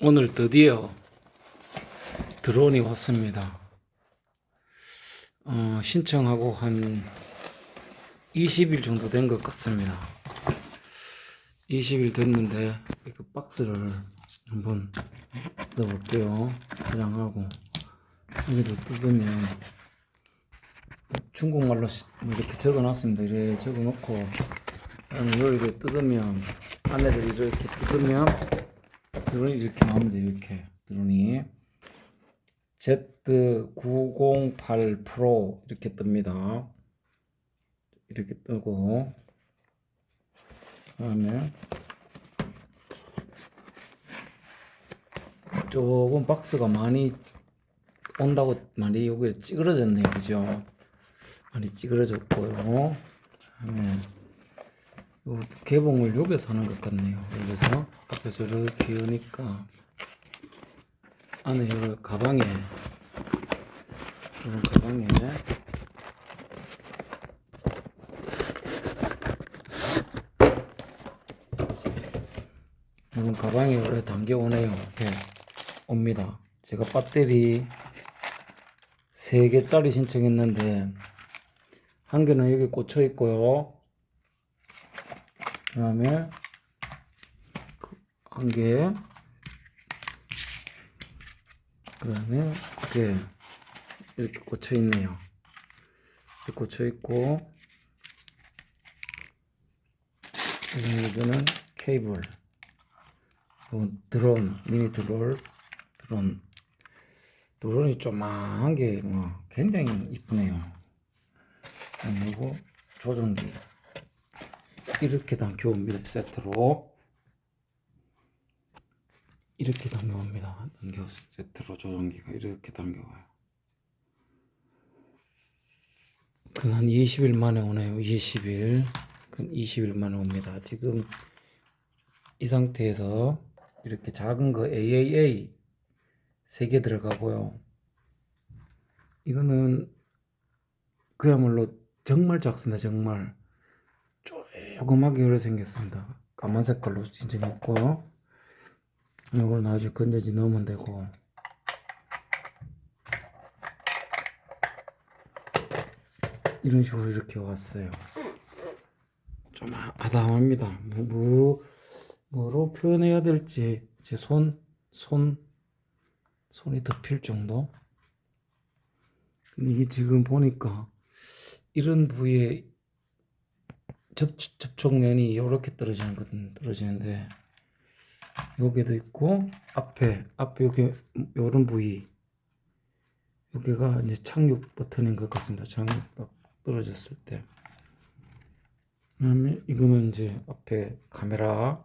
오늘 드디어 드론이 왔습니다. 어, 신청하고 한 20일 정도 된 것 같습니다. 20일 됐는데 그 박스를 한번 넣어볼게요. 포장하고 여기도 뜯으면 중국말로 시- 이렇게 적어놨습니다. 이렇게 적어놓고 그다음에 여기를 뜯으면 안에를 이렇게 뜯으면 드론이 이렇게 나옵니다. 이렇게 드론이 Z908 프로 이렇게 뜹니다. 이렇게 뜨고 그다음에 조금 박스가 많이 온다고 많이 여기 찌그러졌네요. 그죠? 많이 찌그러졌고요. 그다음에 요 개봉을 여기서 하는 것 같네요. 여기서 앞에서 이렇게 여니까 안에 요 가방에 요 가방에 요 가방에 원래 담겨 오네요. 네, 옵니다. 제가 배터리 3개짜리 신청했는데 한 개는 여기 꽂혀 있고요. 그 다음에 한 개, 그 다음에 이렇게 이렇게 꽂혀 있네요. 이렇게 꽂혀 있고, 이거는 케이블, 이건 드론, 미니 드론, 드론, 드론이 조그만한 게 뭐 굉장히 이쁘네요. 그리고 조종기. 이렇게 담겨옵니다. 세트로 이렇게 담겨옵니다. 담겨 세트로 조종기가 이렇게 담겨와요. 그한 20일 만에 오네요. 20일. 그 20일 만에 옵니다. 지금 이 상태에서 이렇게 작은 거 AAA 3개 들어가고요. 이거는 그야말로 정말 작습니다. 정말. 조그맣게 열어 생겼습니다. 까만 색깔로 진정했고요. 이걸 나중에 건져지 넣으면 되고 이런 식으로 이렇게 왔어요. 좀 아- 아담합니다. 뭐, 뭐 뭐로 표현해야 될지 제 손, 손, 손이 덮일 정도. 근데 이게 지금 보니까 이런 부위에 접, 접촉면이 이렇게 떨어지는 거든 떨어지는데 여기도 있고 앞에 앞에 여기 요런 부위 여기가 이제 착륙 버튼인 것 같습니다. 착륙 딱 떨어졌을 때. 그다음에 이거는 이제 앞에 카메라,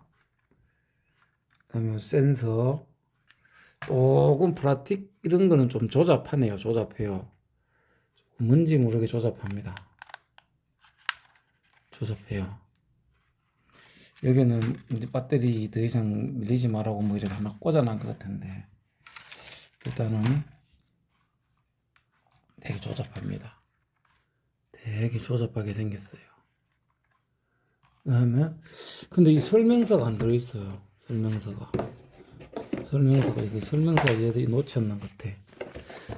그다음에 센서, 조금 플라틱 이런 거는 좀 조잡하네요. 조잡해요. 뭔지 모르게 조잡합니다. 조잡해요. 여기는 이제 배터리 더 이상 밀리지 말라고 뭐 이렇게 하나 꽂아놓은 것 같은데 일단은 되게 조잡합니다. 되게 조잡하게 생겼어요. 그다음에 근데 이 설명서가 안 들어있어요. 설명서가 설명서가 이게 설명서 얘들이 놓쳤는 것 같아.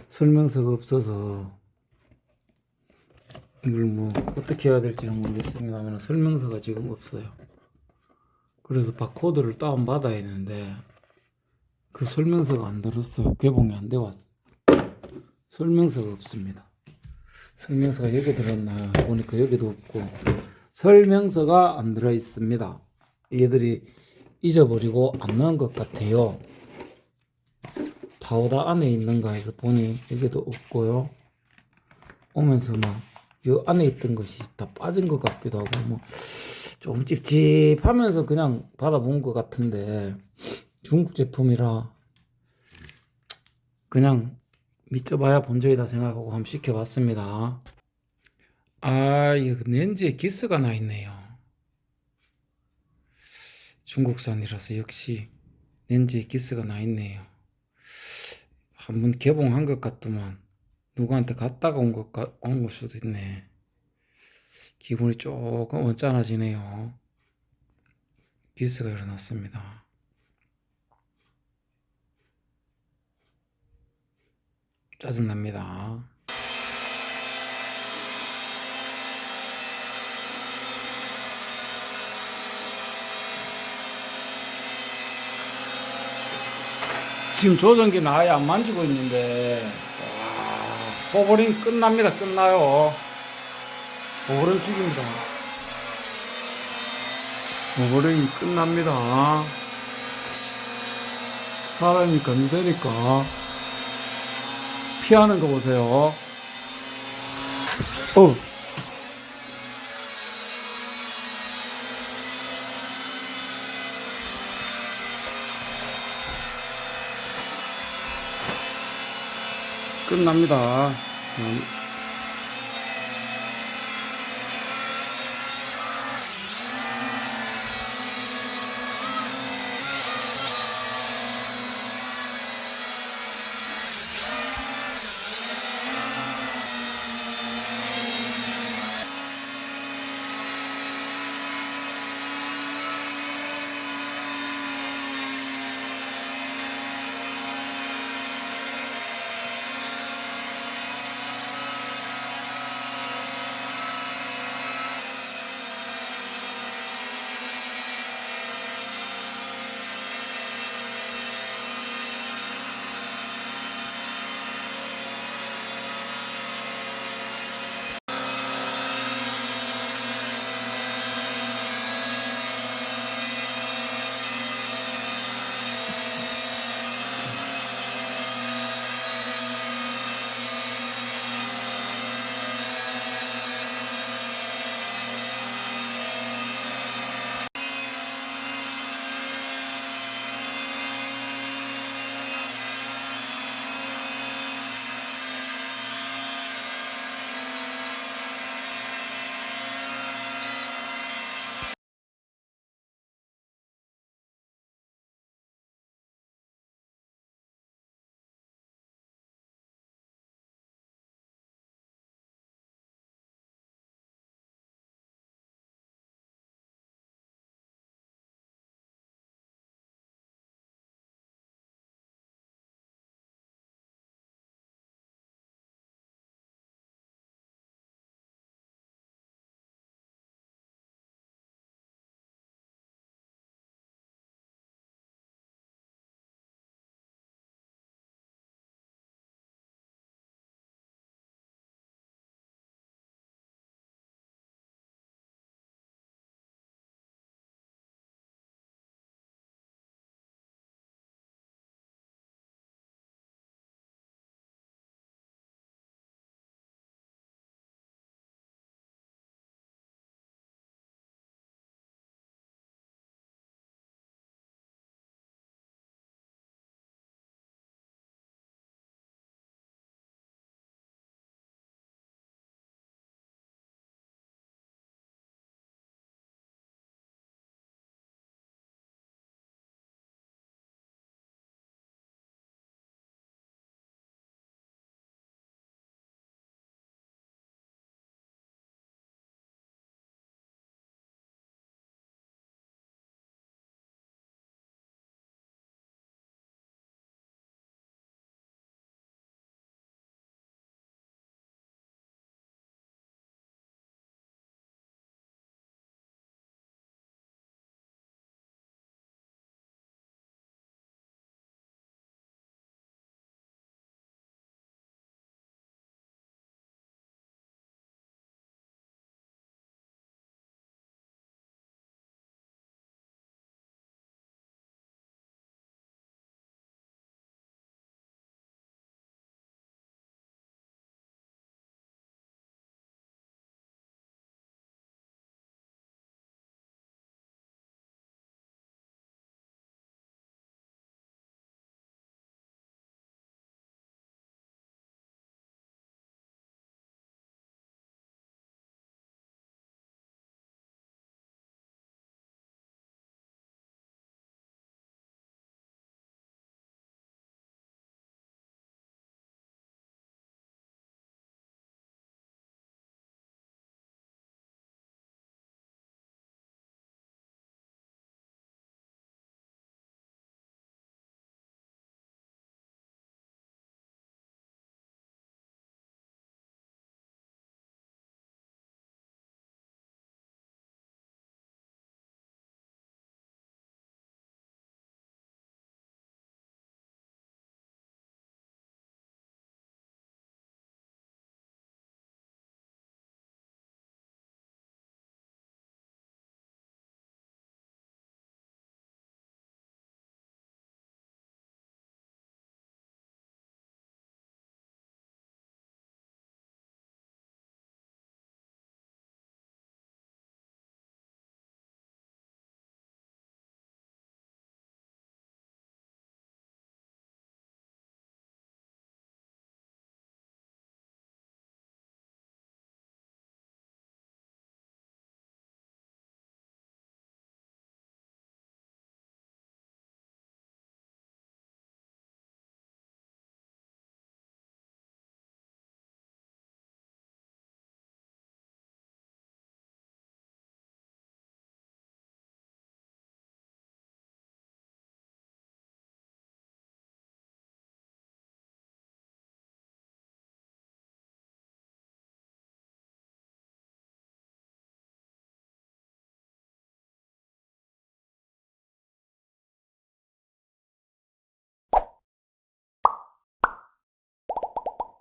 설명서가 없어서 이걸 뭐 어떻게 해야 될지는 모르겠습니다만 설명서가 지금 없어요. 그래서 바코드를 다운 받아야 되는데 그 설명서가 안 들었어요. 개봉이 안 돼 왔어. 설명서가 없습니다. 설명서가 여기 들었나 보니까 여기도 없고 설명서가 안 들어 있습니다. 얘들이 잊어버리고 안 넣은 것 같아요. 파우더 안에 있는가 해서 보니 여기도 없고요. 오면서 막 이 안에 있던 것이 다 빠진 것 같기도 하고 뭐 조금 찝찝하면서 그냥 받아본 것 같은데 중국 제품이라 그냥 믿져봐야 본전이다 생각하고 한번 시켜봤습니다. 아, 이거 렌즈에 기스가 나 있네요. 중국산이라서 역시 렌즈에 기스가 나 있네요. 한번 개봉한 것 같더만 누구한테 갔다가 온 것, 가, 온 것 수도 있네. 기분이 조금 언짢아지네요. 기스가 일어났습니다. 짜증납니다. 지금 조전기 나야 안 만지고 있는데 어, 호버링 끝납니다. 끝나요. 호버링 죽입니다. 호버링 끝납니다. 사람이 건드니까 피하는 거 보세요. 어. 끝납니다. 음,